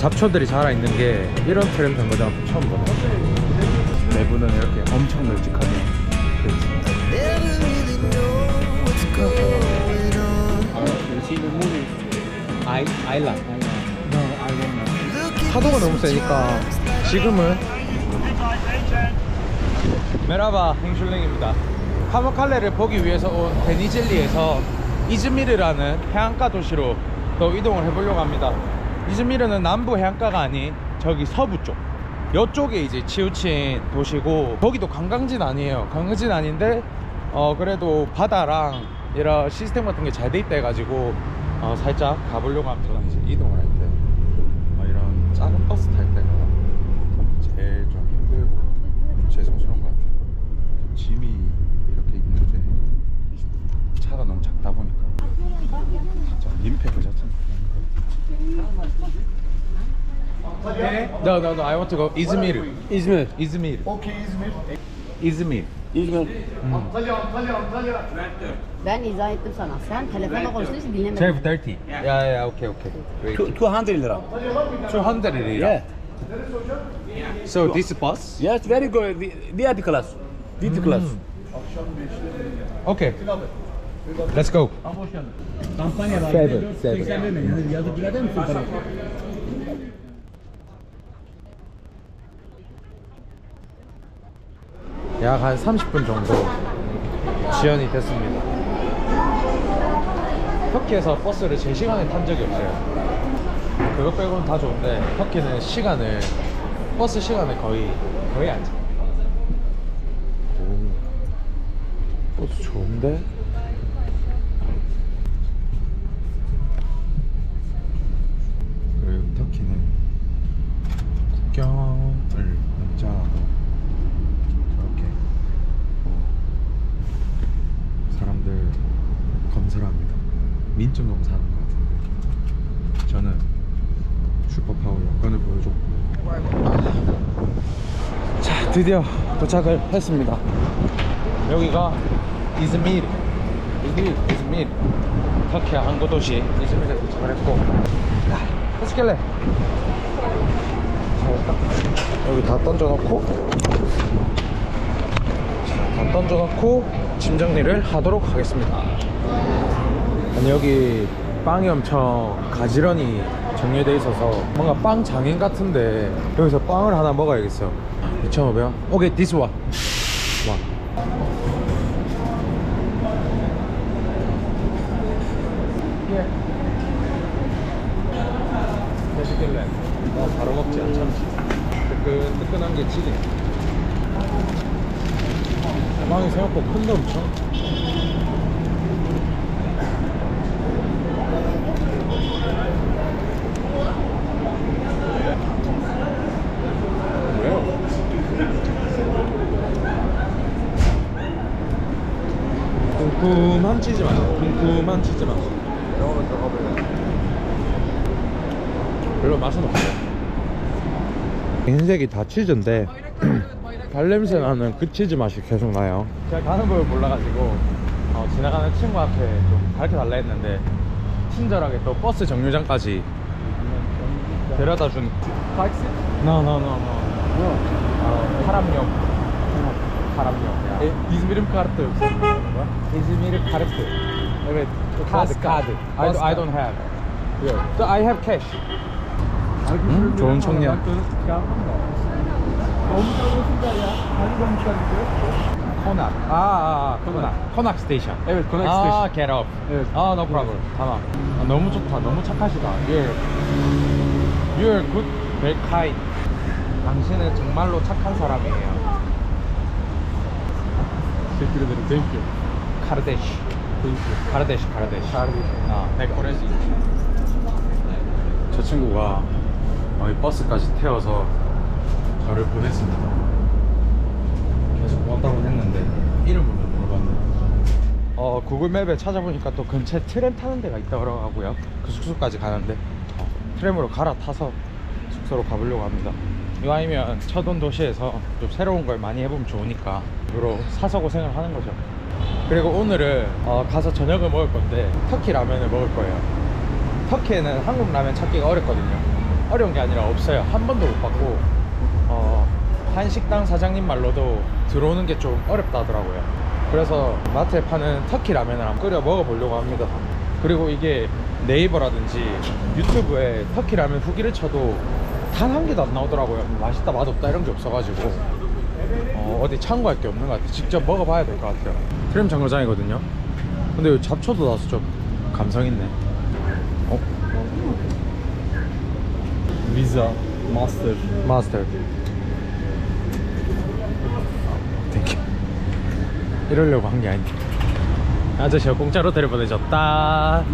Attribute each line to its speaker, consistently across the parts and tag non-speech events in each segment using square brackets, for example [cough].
Speaker 1: 잡초들이 자라있는 게 이런 트램 정거장은 처음 보네. 내부는 이렇게 엄청 널찍하게 돼 있습니다. 아이, 아일란 파도가 너무 세니까 지금은 메라바 행슐랭입니다. 파무칼레를 보기 위해서 온 데니젤리에서 이즈미르라는 해안가 도시로 또 이동을 해보려고 합니다 이즈미르는 남부 해안가가 아닌 저기 서부 쪽. 이쪽에 이제 치우친 도시고 거기도 관광지는 아니에요. 관광지는 아닌데 어 그래도 바다랑 이런 시스템 같은 게 잘 돼 있다 해가지고 어, 살짝 가보려고 합니다 이제 이동을 할때 어, 이런 작은 버스 탈 때가 제일 좀 힘들고 죄송스러운 것 같아요. 짐이 이렇게 있는데 차가 너무 작다 보니까. 진짜 민폐 그 자체는 No, no, no. I want to go İzmir.
Speaker 2: İzmir.
Speaker 1: İzmir.
Speaker 3: Okay, İzmir.
Speaker 1: İzmir.
Speaker 2: İzmir.
Speaker 3: Antalya, Antalya, Antalya.
Speaker 4: Ben izah ettim sana. Sen telefonla konuştuğun için dinlemedin.
Speaker 1: 1230. Yeah, yeah, okay, okay.
Speaker 2: Two- 200 lira.
Speaker 1: 200 lira.
Speaker 2: Yeah.
Speaker 1: So this bus?
Speaker 2: Yes, very good. VIP class. VIP class.
Speaker 1: Okay. Let's go.
Speaker 2: Kampanya var.
Speaker 1: Seven, seven.
Speaker 2: 80 vermeyin. Hadi yazık birader misin parayı?
Speaker 1: 약한 30분 정도 지연이 됐습니다. 터키에서 버스를 제 시간에 탄 적이 없어요. 그거 빼고는 다 좋은데 터키는 시간을 버스 시간을 거의 거의 안 잡니다. 오, 버스 좋은데? 그리고 터키는 국경을 공짜로 저렇게 어, 사람들 검사를 합니다. 민증 검사하는 것 같은데. 저는 슈퍼파워 여권을 보여줬고. 아, 자 드디어 도착을 했습니다. 여기가 이즈미르. 이즈미르 이즈미르. 터키 항구 도시 이즈미르에 도착을 했고. 아, 어떻게래. 여기 다 던져놓고. 다 던져놓고 짐 정리를 하도록 하겠습니다. 아니 여기 빵이 엄청 가지런히 정리되어 있어서 뭔가 빵 장인 같은데 여기서 빵을 하나 먹어야겠어요. 2,500원? 오케이, one. one. 예. 해주길래 나 바로 먹지. 뜨끈 뜨끈한 게 지리. 빵이 생각보다 큰데 엄청. 궁금한 치즈 맛. 궁금한 치즈 맛. 영어로 들어가볼래. 별로 맛은 없어요. 흰색이 다 치즈인데 [clears throat] 발냄새 나는 그 치즈 맛이 계속 나요. 제가 가는 법을 몰라가지고 어, 지나가는 친구한테 좀 가르쳐 달라 했는데 친절하게 또 버스 정류장까지 데려다 준. 타엑시? No, no, no, no. 어, 사람용. 사람용. 에, İzmir'im kartı. What? İzmir'im kartı. Evet. 카드, 카드. I, I don't have. Yeah. So I have cash. 응? 좋은 청년. 코낙. 아, 아, 아 코낙. 코낙 스테이션.
Speaker 2: Evet, Konak
Speaker 1: 아,
Speaker 2: Station.
Speaker 1: get off.
Speaker 2: Evet.
Speaker 1: 아, no problem. tamam. 아, 너무 좋다. 너무 착하시다. You're, you're good, very kind. 당신은 정말로 착한 사람이에요.
Speaker 2: Teşekkür ederim. Thank you.
Speaker 1: 카르데시.
Speaker 2: Thank you.
Speaker 1: 카르데시, 카르데시.
Speaker 2: 카르데시.
Speaker 1: 아, 백코레시. 저 친구가 어, 이 버스까지 태워서 저를 보냈습니다. 계속 왔다고 했는데 이름을 못 물어봤는데. 어, 구글맵에 찾아보니까 또 근처에 트램 타는 데가 있다고 하고요. 그 숙소까지 가는데 어, 트램으로 갈아타서 숙소로 가보려고 합니다. 이왕이면 첫온 도시에서 좀 새로운 걸 많이 해보면 좋으니까 일부러 사서 고생을 하는 거죠. 그리고 오늘은 어, 가서 저녁을 먹을 건데 터키 라면을 먹을 거예요. 터키에는 한국 라면 찾기가 어렵거든요. 어려운 게 아니라 없어요. 한 번도 못 봤고 어, 한식당 사장님 말로도 들어오는 게 좀 어렵다 하더라고요. 그래서 마트에 파는 터키 라면을 한번 끓여 먹어보려고 합니다. 그리고 이게 네이버라든지 유튜브에 터키 라면 후기를 쳐도 단 한 개도 안 나오더라고요. 맛있다 맛없다 이런 게 없어가지고 어, 어디 참고할 게 없는 것 같아요. 직접 먹어봐야 될 것 같아요. 트램 정거장이거든요. 근데 여기 잡초도 나서 좀 감성 있네. 어?
Speaker 2: Visa, Master.
Speaker 1: 마스터. 땡큐. 이러려고 한 게 아닌데. 아저씨가 공짜로 데려보내줬다.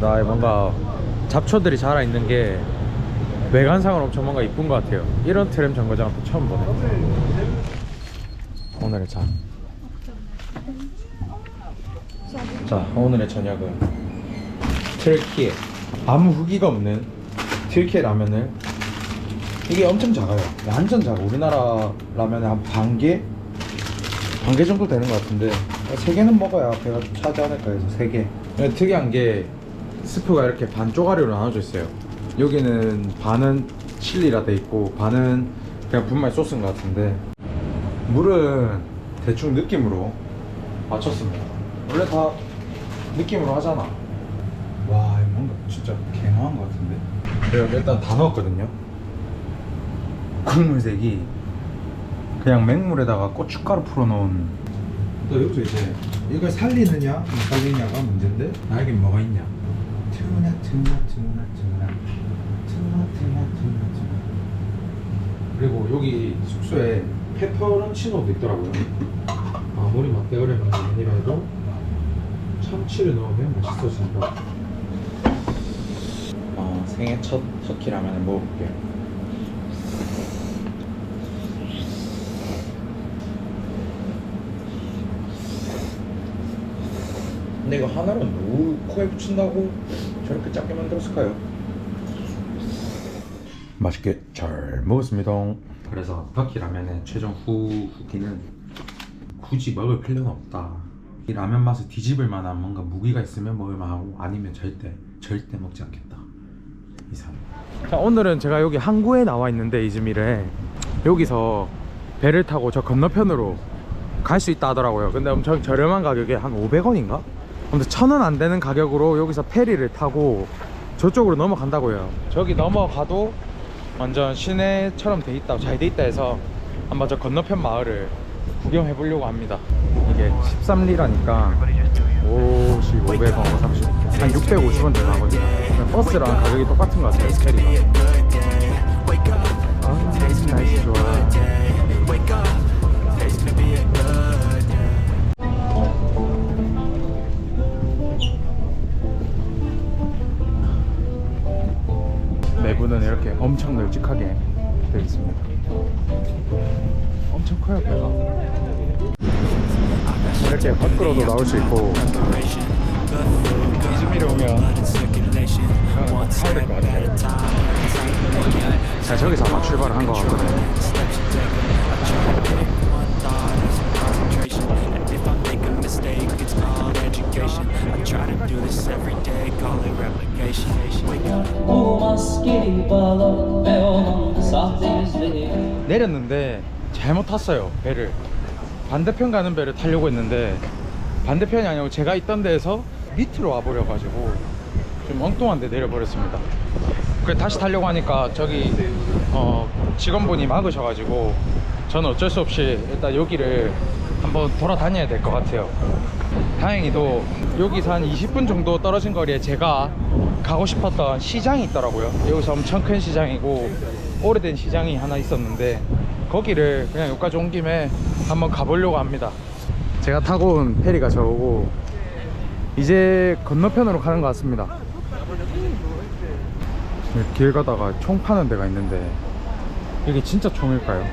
Speaker 1: 나 뭔가 잡초들이 자라 있는 게 외관상은 엄청 뭔가 이쁜 것 같아요. 이런 트램 정거장은 또 처음 보네. 오늘의 자. 자, 오늘의 저녁은 트르키에 아무 후기가 없는 튀르키예 라면을 이게 엄청 작아요 완전 작아 우리나라 라면의 한반 개? 반 개 정도 되는 것 같은데 세 개는 먹어야 배가 차지 않을까 해서 세개 특이한 게 스프가 이렇게 반 쪼가리로 나눠져 있어요 여기는 반은 칠리라 돼 있고 반은 그냥 분말 소스인 것 같은데 물은 대충 느낌으로 맞췄습니다. 원래 다 느낌으로 하잖아. 와 뭔가 진짜 개망한 것 같은데? 제가 일단 다 넣었거든요. 국물색이 그냥 맹물에다가 고춧가루 풀어놓은. 또 여기서 이제 이걸 살리느냐 안 살리냐가 문제인데 나에겐 뭐가 있냐? 트나 트나 트나 트나. 그리고 여기 숙소에 페퍼런 치노도 있더라고요 아무리 맛대가리는 아니라도 참치를 넣으면 맛있어진다 어, 생애 첫 터키 라면을 먹어볼게요. 근데 이거 하나로 누구 코에 붙인다고 저렇게 작게 만들었을까요? 맛있게 잘 먹었습니다. 그래서 터키 라면의 최종 후, 후기는 굳이 먹을 필요는 없다. 이 라면 맛을 뒤집을 만한 뭔가 무기가 있으면 먹을 만하고 아니면 절대 절대 먹지 않겠다. 이상. 자 오늘은 제가 여기 항구에 나와 있는데 이즈미르에 여기서 배를 타고 저 건너편으로 갈 수 있다 하더라고요. 근데 엄청 저렴한 가격에 한 500원인가? 아무튼 천원 안 되는 가격으로 여기서 페리를 타고 저쪽으로 넘어간다고요. 저기 넘어가도 완전 시내처럼 돼 있다, 잘 돼 있다 해서 한번 저 건너편 마을을 구경해 보려고 합니다. 이게 13리라니까 50, 500원, 30, 한 650원 정도 하거든요. 버스랑 가격이 똑같은 것 같아요, 페리가. 아, 날씨 좋아. 내부는 이렇게 엄청 널찍하게 되어 있습니다. 엄청 커요, 배가. 이렇게 밖으로도 나올 수 있고. 이즈미르 오면 될것 같아요. 자 저기서 아마 출발을 한 것 같거든요
Speaker 5: Bu maskeli balık ve onun sahte yüzleri
Speaker 1: 내렸는데 잘못 탔어요 배를. 반대편 가는 배를 타려고 했는데 반대편이 아니고 제가 있던 데에서 밑으로 와버려가지고 좀 엉뚱한 데 내려버렸습니다. 그래 다시 타려고 하니까 저기 어, 직원분이 막으셔가지고 저는 어쩔 수 없이 일단 여기를 한번 돌아다녀야 될 것 같아요 다행히도 여기서 한 20분 정도 떨어진 거리에 제가 가고 싶었던 시장이 있더라고요. 여기서 엄청 큰 시장이고 오래된 시장이 하나 있었는데 거기를 그냥 여기까지 온 김에 한번 가보려고 합니다. 제가 타고 온 페리가 저거고 이제 건너편으로 가는 것 같습니다. 네, 길 가다가 총 파는 데가 있는데 이게 진짜 총일까요?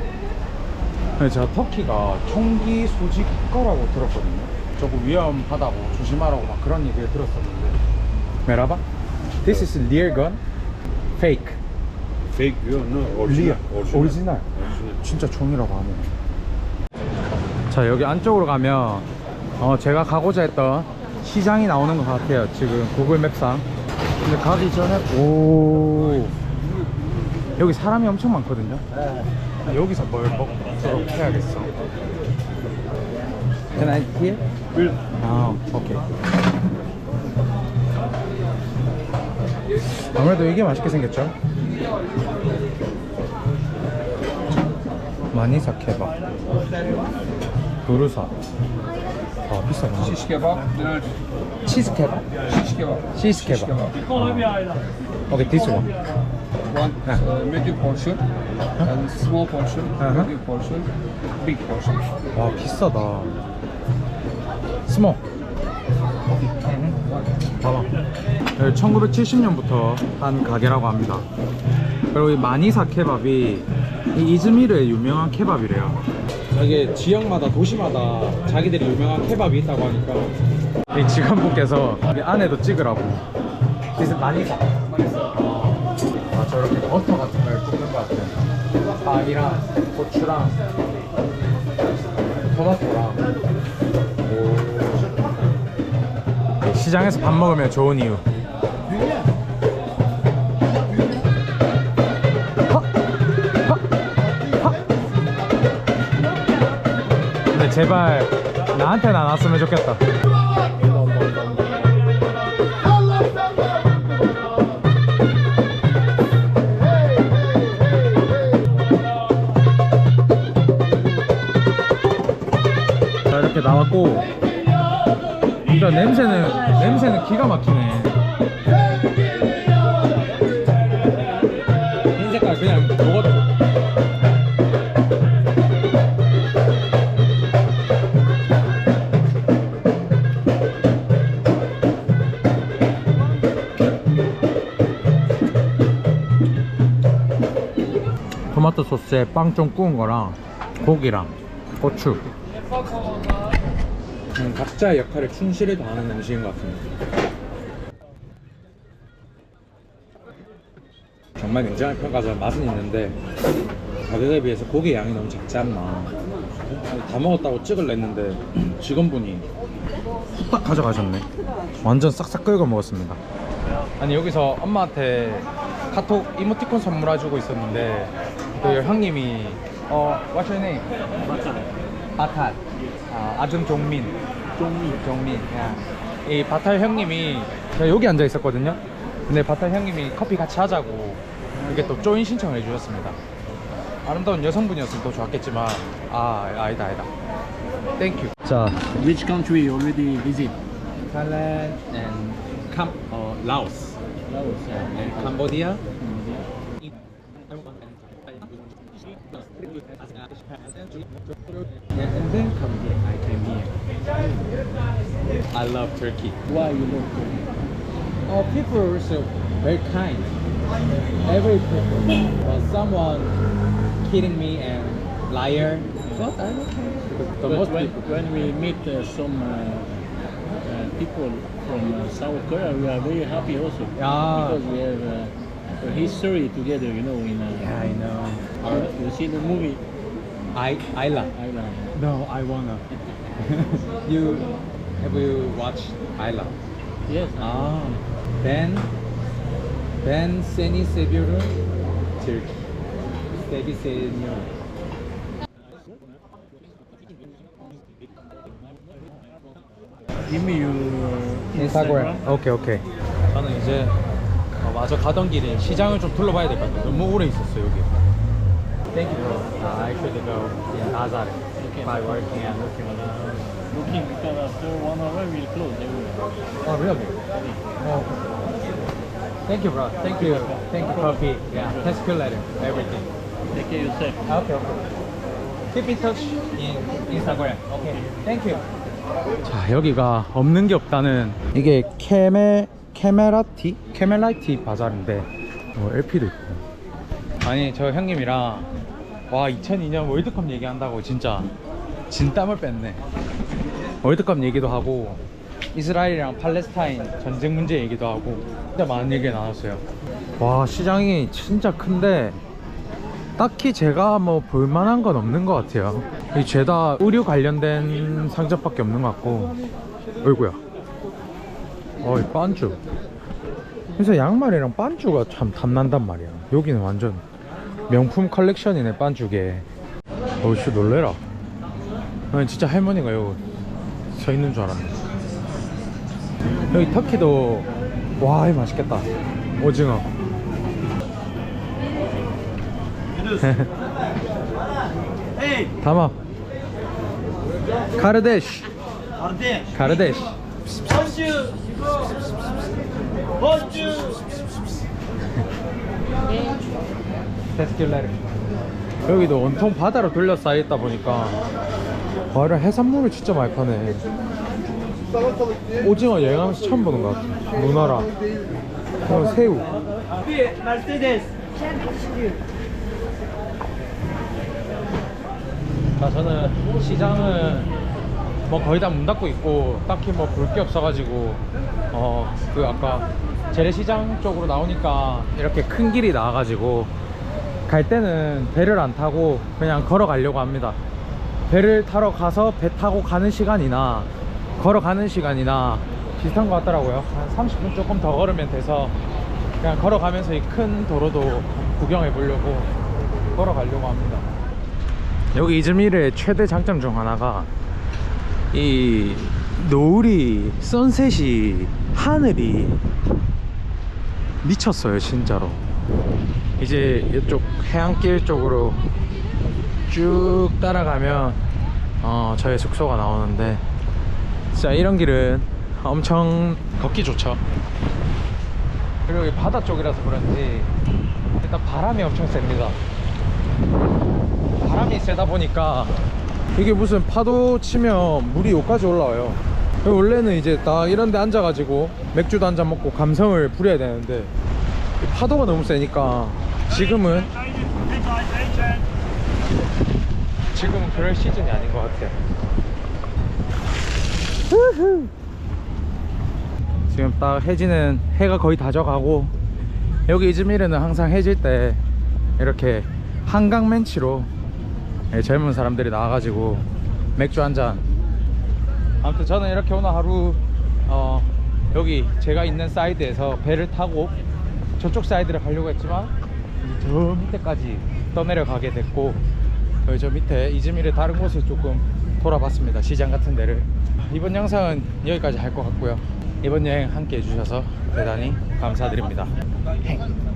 Speaker 1: 근데 제가 터키가 총기 소지 국가라고 들었거든요 조금 위험하다고 조심하라고 막 그런 얘기를 들었었는데 메라바? This is real gun? Fake
Speaker 2: Fake diyor, no,
Speaker 1: 리얼
Speaker 2: orijinal.
Speaker 1: 오리지널 진짜 총이라고 하네 자 여기 안쪽으로 가면 어, 제가 가고자 했던 시장이 나오는 것 같아요 지금 구글 맵상 근데 가기 전에 오 여기 사람이 엄청 많거든요. 아, 여기서 뭘 먹도록 해야겠어. Can I here? 아, 오케이. 아무래도 이게 맛있게 생겼죠? 마니사 케밥 부르사 아 비싸구나
Speaker 6: Shish kebab, dinner.
Speaker 1: 치즈 케밥
Speaker 6: Shish kebab.
Speaker 1: 치즈 케밥 오케이 One
Speaker 6: uh, medium portion and small portion,
Speaker 1: Uh-huh.
Speaker 6: medium portion, big portion.
Speaker 1: 와 비싸다 스모. 봐봐. 1970년부터 한 가게라고 합니다. 그리고 이 마니사 케밥이 이 이즈미르의 유명한 케밥이래요. 이게 지역마다 도시마다 자기들이 유명한 케밥이 있다고 하니까. 이 직원분께서 이 안에도 찍으라고. 이제 마니사. 아 저렇게 버터 같은 걸 붓는 것 같아요. 빵이랑 고추랑. 토마토랑 시장에서 밥 먹으면 좋은 이유! 근데 제발 나한테는 안 왔으면 좋겠다 자 이렇게 나왔고 일단 냄새는 냄새는 기가 막히네. 흰 색깔 그냥 먹어도 토마토 소스에 빵 좀 구운 거랑 고기랑 고추. 음, 각자의 역할을 충실히 다하는 음식인 것 같습니다. 정말 냉정하게 평가하자면 맛은 있는데 가격에 비해서 고기 양이 너무 작지 않나. 다 먹었다고 찍을 냈는데 직원분이 후딱 가져가셨네. 완전 싹싹 긁어 먹었습니다. 아니 여기서 엄마한테 카톡 이모티콘 선물해주고 있었는데 그 형님이 어 What's your name? 바탈 아, 아줌 종민 종민 종민 야. 이 바탈 형님이 제가 여기 앉아 있었거든요 근데 바탈 형님이 커피 같이 하자고 이렇게 또 조인 신청을 해주셨습니다 아름다운 여성분이었으면 더 좋았겠지만 아 아니다 아니다 땡큐 자
Speaker 3: Which country you already visit?
Speaker 1: Thailand and Cam 어, Laos
Speaker 3: Laos.
Speaker 1: and Cambodia and then come here. I came here. I love Turkey.
Speaker 3: Why you love Turkey?
Speaker 1: Oh, people are also very kind. Every people. But someone kidding me and liar. But I'm okay. The
Speaker 3: But
Speaker 1: most
Speaker 3: when, when we meet uh, some uh, uh, people from uh, South Korea, we are very happy also.
Speaker 1: Yeah.
Speaker 3: Because we have uh, a history together, you know, in uh,
Speaker 1: Yeah, I know.
Speaker 3: uh, you see the movie
Speaker 1: I Isla.
Speaker 3: Island.
Speaker 1: No, I wanna. [laughs] you have you watched Isla?
Speaker 3: Yes.
Speaker 1: Ah, Ben Ben Seni seviyorum Turkey. Seni sevmiyorum.
Speaker 3: Give me your uh,
Speaker 1: 인스타그램. 오케이 오케이. 저는 이제 어, 마저 가던 길에 시장을 좀 둘러봐야 될 것 같아요. 너무 오래 있었어 여기. Thank you, bro. Uh, I should go in Azare by working and looking.
Speaker 3: Looking because after one hour we'll close everywhere.
Speaker 1: Oh, really? Oh. Thank you, bro. Thank you. Thank you, coffee. Yeah, test letter, everything.
Speaker 3: Take care yourself.
Speaker 1: Okay, okay. Keep in touch in Instagram. Okay. Thank you. 자, 여기가 없는 게 없다는 이게 캐메 캐메라티 캐멜라이티 바자르인데 뭐 LP도 있고. 아니, 저 형님이랑 와, 2002년 월드컵 얘기한다고 진짜 진땀을 뺐네. 월드컵 얘기도 하고 이스라엘이랑 팔레스타인 전쟁 문제 얘기도 하고 진짜 많은 얘기 나눴어요. 와, 시장이 진짜 큰데 딱히 제가 뭐 볼만한 건 없는 것 같아요. 이 죄다 의류 관련된 상점밖에 없는 것 같고. 어이구야. 어이, 반주. 그래서 양말이랑 반주가 참 탐난단 말이야. 여기는 완전 명품 컬렉션이네 반주게 어이씨 놀래라. 난 진짜 할머니가 여기 서 있는 줄 알았네. 여기 터키도 와 이거 맛있겠다. 오징어. [laughs] 담아. 카르데시 카르데시 테스킬레르 여기도 온통 바다로 둘러싸여 있다 보니까 와 이런 해산물을 진짜 많이 파네. 오징어 여행하면서 처음 보는 것 같아. 문어랑 그리고 새우 자 저는 시장은 뭐 거의 다 문 닫고 있고 딱히 뭐 볼 게 없어가지고 어 그 아까 재래시장 쪽으로 나오니까 이렇게 큰 길이 나와가지고 갈 때는 배를 안 타고 그냥 걸어가려고 합니다. 배를 타러 가서 배 타고 가는 시간이나 걸어가는 시간이나 비슷한 것 같더라고요. 한 30분 조금 더 걸으면 돼서 그냥 걸어가면서 이 큰 도로도 구경해 보려고 걸어가려고 합니다. 여기 이즈미르의 최대 장점 중 하나가 이 노을이 선셋이 하늘이 미쳤어요 진짜로. 이제 이쪽 해안길 쪽으로 쭉 따라가면 어, 저의 숙소가 나오는데 진짜 이런 길은 엄청 걷기 좋죠. 그리고 이 바다 쪽이라서 그런지 일단 바람이 엄청 셉니다. 바람이 세다 보니까 이게 무슨 파도 치면 물이 여기까지 올라와요 원래는 이제 딱 이런 데 앉아가지고 맥주도 한잔 먹고 감성을 부려야 되는데 이 파도가 너무 세니까 지금은 지금은 그럴 시즌이 아닌 것 같아요. 지금 딱 해지는 해가 거의 다 져가고 여기 이즈미르는 항상 해질 때 이렇게 한강 멘치로 예, 젊은 사람들이 나와가지고 맥주 한잔. 아무튼 저는 이렇게 오늘 하루 어, 여기 제가 있는 사이드에서 배를 타고 저쪽 사이드를 가려고 했지만 저 밑에까지 떠내려 가게 됐고 저 밑에 이즈미르 다른 곳을 조금 돌아봤습니다 시장 같은 데를. 이번 영상은 여기까지 할 것 같고요. 이번 여행 함께 해주셔서 대단히 감사드립니다. 행.